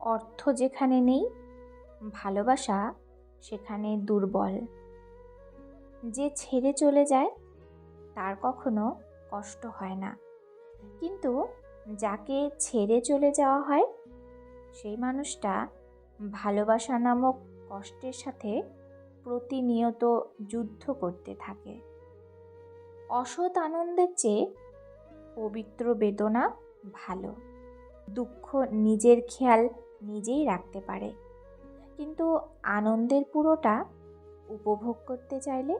অর্থ যেখানে নেই, ভালোবাসা সেখানে দুর্বল। যে ছেড়ে চলে যায়, তার কখনো কষ্ট হয় না। কিন্তু যাকে ছেড়ে চলে যাওয়া হয়, সেই মানুষটা ভালোবাসা নামক কষ্টের সাথে প্রতিনিয়ত যুদ্ধ করতে থাকে। অসৎ আনন্দের চেয়ে পবিত্র বেদনা ভালো। দুঃখ নিজের খেয়াল নিজেই রাখতে পারে। কিন্তু আনন্দের পুরোটা উপভোগ করতে চাইলে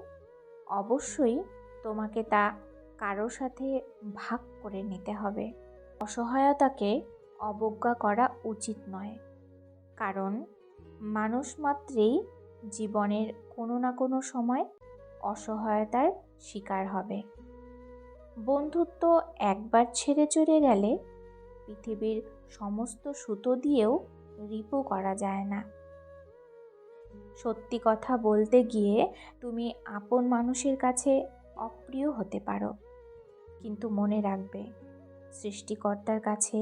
অবশ্যই তোমাকে তা কারও সাথে ভাগ করে নিতে হবে। অসহায়তাকে অবজ্ঞা করা উচিত নয়। কারণ মানুষ মাত্রেই জীবনের কোনো না কোনো সময় অসহায়তার শিকার হবে। বন্ধুত্ব একবার ছেড়ে চলে গেলে পৃথিবীর সমস্ত সুতো দিয়েও রিপো করা যায় না। সত্যি কথা বলতে গিয়ে তুমি আপন মানুষের কাছে অপ্রিয় হতে পারো, কিন্তু মনে রাখবে, সৃষ্টিকর্তার কাছে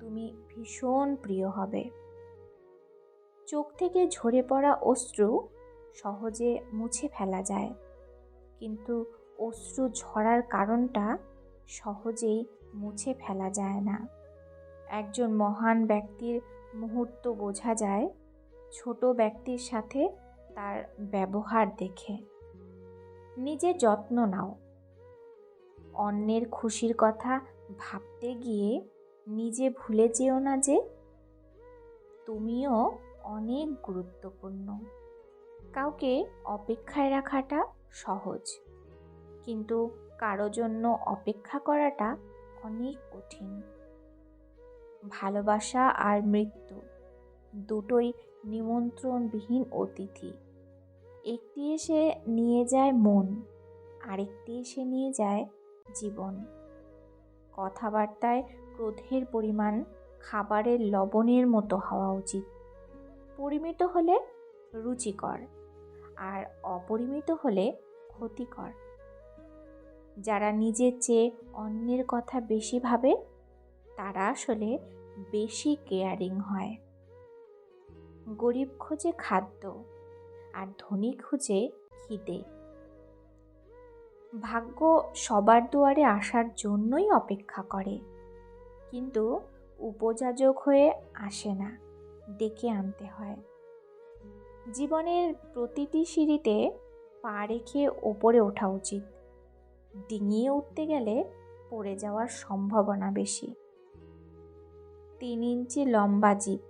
তুমি ভীষণ প্রিয় হবে। চোখ থেকে ঝরে পড়া অশ্রু সহজে মুছে ফেলা যায়, কিন্তু অশ্রু ঝরার কারণটা সহজেই মুছে ফেলা যায় না। একজন মহান ব্যক্তির মুহূর্ত বোঝা যায় ছোট ব্যক্তির সাথে তার ব্যবহার দেখে। নিজে যত্ন নাও। অন্যের খুশির কথা ভাবতে গিয়ে নিজে ভুলে যেও না যে তুমিও অনেক গুরুত্বপূর্ণ। কাউকে অপেক্ষায় রাখাটা সহজ, কিন্তু কারও জন্য অপেক্ষা করাটা অনেক কঠিন। ভালোবাসা আর মৃত্যু দুটোই নিমন্ত্রণবিহীন অতিথি। একটি এসে নিয়ে যায় মন, আরেকটি এসে নিয়ে যায় জীবন। কথাবার্তায় ক্রোধের পরিমাণ খাবারের লবণের মতো হওয়া উচিত। পরিমিত হলে রুচিকর আর অপরিমিত হলে ক্ষতিকর। যারা নিজের চেয়ে অন্যের কথা বেশি ভাবে, তারা আসলে বেশি কেয়ারিং হয়। গরিব খোঁজে খাদ্য আর ধনী খুঁজে খিদে। ভাগ্য সবার দুয়ারে আসার জন্যই অপেক্ষা করে, কিন্তু উপযাজক হয়ে আসে না, ডেকে আনতে হয়। জীবনের প্রতিটি সিঁড়িতে পা রেখে ওপরে ওঠা উচিত, ডিঙিয়ে উঠতে গেলে পড়ে যাওয়ার সম্ভাবনা বেশি। তিন ইঞ্চি লম্বা জীব।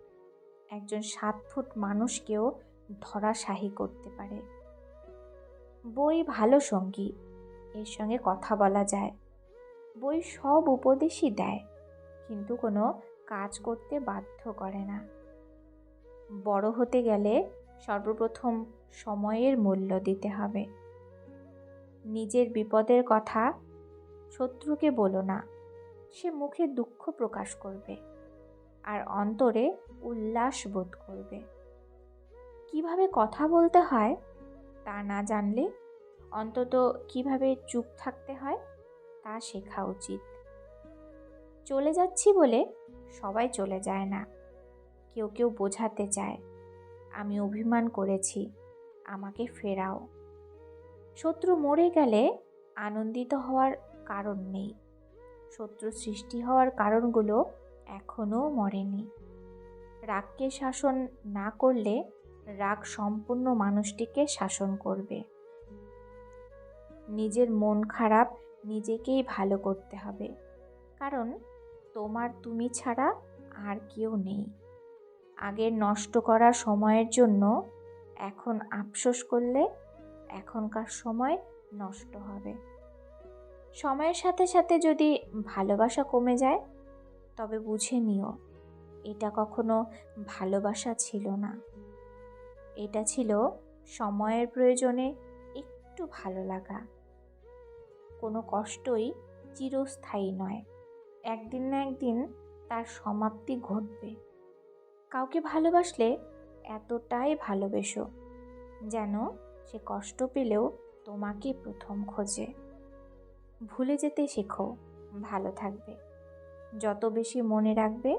একজন সাত ফুট মানুষকেও ধরাশাহী করতে পারে। বই ভালো সঙ্গী, এর সঙ্গে কথা বলা যায়। বই সব উপদেশই দেয়, কিন্তু কোনো কাজ করতে বাধ্য করে না। বড় হতে গেলে সর্বপ্রথম সময়ের মূল্য দিতে হবে। নিজের বিপদের কথা শত্রুকে বলো না, সে মুখে দুঃখ প্রকাশ করবে। আর অন্তরে উল্লাস বোধ করবে। কীভাবে কথা বলতে হয় তা না জানলে অন্তত কীভাবে চুপ থাকতে হয় তা শেখা উচিত। চলে যাচ্ছি বলে সবাই চলে যায় না। কেউ কেউ বোঝাতে চায়, আমি অভিমান করেছি, আমাকে ফেরাও। শত্রু মরে গেলে আনন্দিত হওয়ার কারণ নেই। শত্রু সৃষ্টি হওয়ার কারণগুলো এখনও মরেনি। রাগকে শাসন না করলে রাগ সম্পূর্ণ মানুষটিকে শাসন করবে। নিজের মন খারাপ নিজেকেই ভালো করতে হবে। কারণ তোমার তুমি ছাড়া আর কেউ নেই। আগের নষ্ট করা সময়ের জন্য এখন আফসোস করলে এখনকার সময় নষ্ট হবে। সময়ের সাথে সাথে যদি ভালোবাসা কমে যায় তবে বুঝে নিও, এটা কখনো ভালোবাসা ছিল না। এটা ছিল সময়ের প্রয়োজনে একটু ভালো লাগা। কোনো কষ্টই চিরস্থায়ী নয়। একদিন না একদিন তার সমাপ্তি ঘটবে। কাউকে ভালোবাসলে এতটাই ভালোবেসো যেন সে কষ্ট পেলেও তোমাকে প্রথম খোঁজে। ভুলে যেতে শেখো, ভালো থাকবে। যত বেশি মনে রাখবে,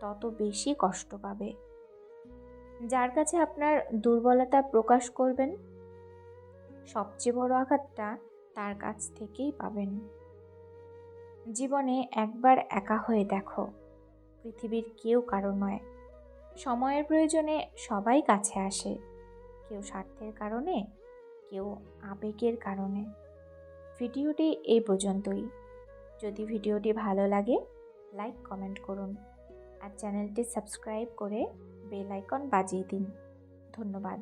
তত বেশি কষ্ট পাবে। যার কাছে আপনার দুর্বলতা প্রকাশ করবেন, সবচেয়ে বড় আঘাতটা তার কাছ থেকেই পাবেন। জীবনে একবার একা হয়ে দেখো, পৃথিবীর কেউ কারও নয়। সময়ের প্রয়োজনে সবাই কাছে আসে, কেউ স্বার্থের কারণে, কেউ আবেগের কারণে। ভিডিওটি এই পর্যন্তই। যদি ভিডিওটি ভালো লাগে লাইক কমেন্ট করুন। আর চ্যানেলটি সাবস্ক্রাইব করে বেল আইকন বাজিয়ে দিন। ধন্যবাদ।